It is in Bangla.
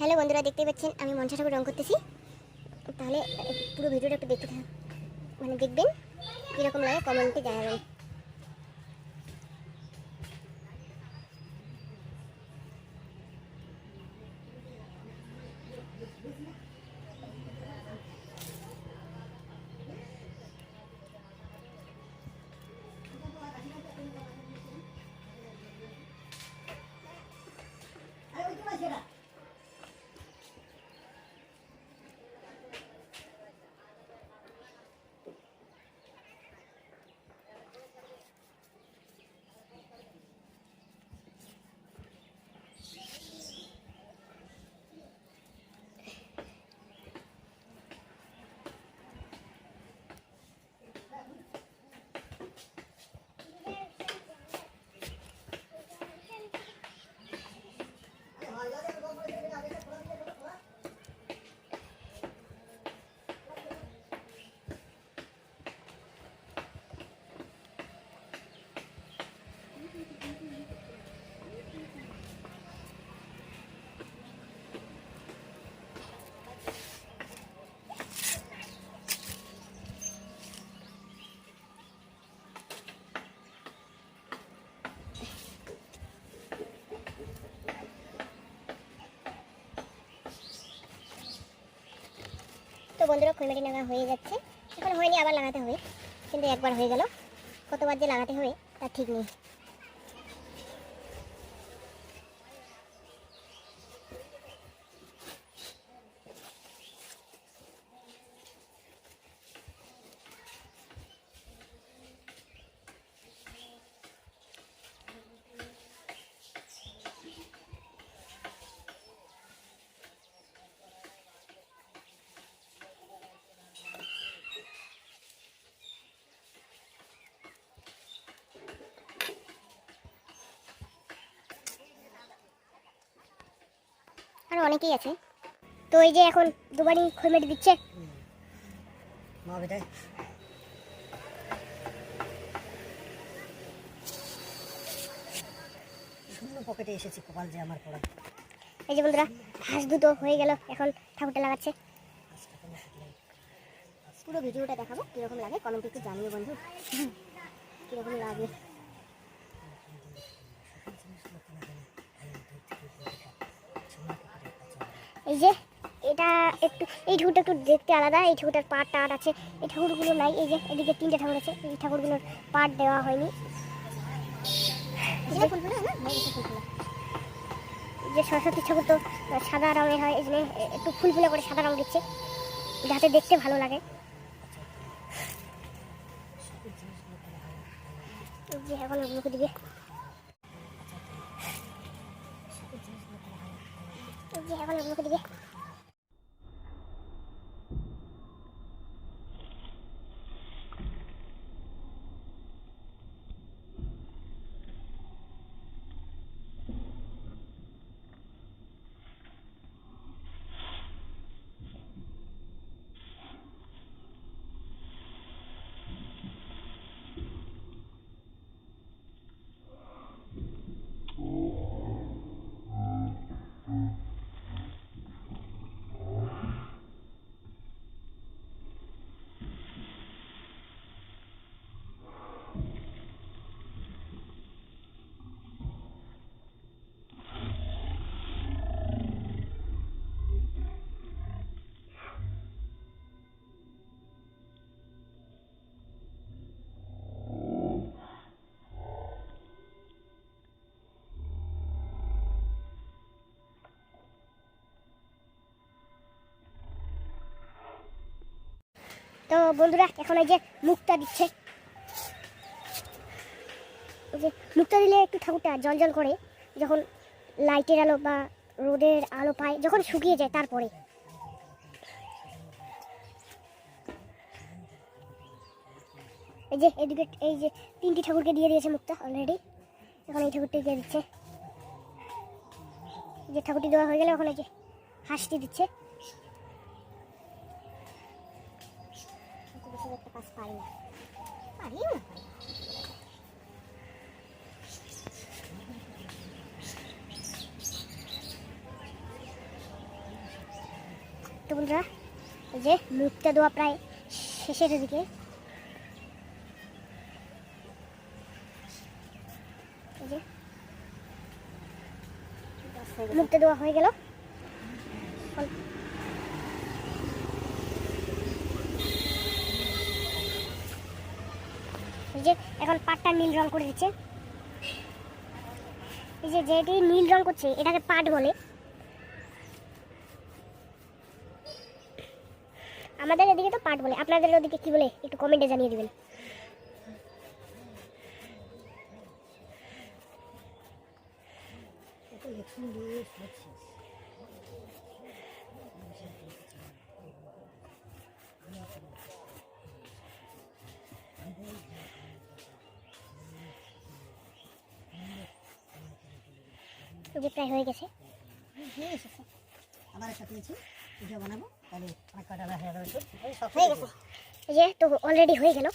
হ্যালো বন্ধুরা দেখতে পাচ্ছেন, আমি মনসা ঠাকুর রং করতেছি। তাহলে, পুরো ভিডিওটা একটু দেখতে মানে দেখবেন কীরকম লাগে কমেন্টে জানাবেন। বন্ধুরা খৈমাটি লাগা হয়ে যাচ্ছে। এখন হয়নি, আবার লাগাতে হবে। কিন্তু একবার হয়ে গেল। কতবার যে লাগাতে হবে, তা ঠিক নেই। আর অনেকেই আছে। তো এই যে এখন দুবারই খৈমাটি দিচ্ছে। পকেটে এসেছি কপাল যে আমার পড়া। এই যে বন্ধুরা হাঁস দুটো হয়ে গেল এখন ঠাকুরটা লাগাচ্ছে। পুরো ভিডিওটা দেখাবো কীরকম লাগে কমেন্ট একটু জানিও বন্ধু। কীরকম লাগে। এই যে, এটা একটু, এই ঠাকুরটা একটু দেখতে আলাদা, এই ঠাকুরটার পাট টাট আছে, এই ঠাকুরগুলো নাই, এই যে, এদিকে তিনটে ঠাকুর আছে, এই ঠাকুরগুলোর পাট দেওয়া হয়নি যে ফুলফুলা ফুলফুলা। সরস্বতী ঠাকুর তো সাদা রঙের হয়, এই জন্য একটু ফুল ফুলে করে সাদা রং দিচ্ছে যাতে দেখতে ভালো লাগে এখন দিবে এই যে এখন তো বন্ধুরা, এখন এই যে মুখটা দিচ্ছে। যে মুক্তা দিলে একটু ঠাকুরটা জল জল করে, যখন লাইটের আলো বা রোদের আলো পায়, যখন শুকিয়ে যায় তারপরে। এই যে এদিকে, এই যে তিনটি ঠাকুরকে দিয়ে দিয়েছে মুখটা অলরেডি এখন এই ঠাকুরটি দিয়ে দিচ্ছে। যে ঠাকুরটি দেওয়া হয়ে গেলে এখন এই যে হাঁসটি দিচ্ছে। পারি না। পারিও না। বন্ধুরা, এই যে মুখটা দেওয়া প্রায় শেষের দিকে। মুখটা দেওয়া হয়ে গেল। যে এখন পাটটা নীল রং করে দিচ্ছে। এই যে যেটি নীল রং করছে, এটাকে পাট বলে। আমাদের এদিকে তো পাট বলে। আপনাদের ওদিকে কি বলে, একটু কমেন্টে জানিয়ে দিবেন। একটু যে প্রায় হয়ে গেছে। হয়ে এসেছে আবার একটা পেয়েছি। ভিডিও বানাবো। তাহলে কটা হয়ে গেছে। এই যে তো অলরেডি হয়ে গেল।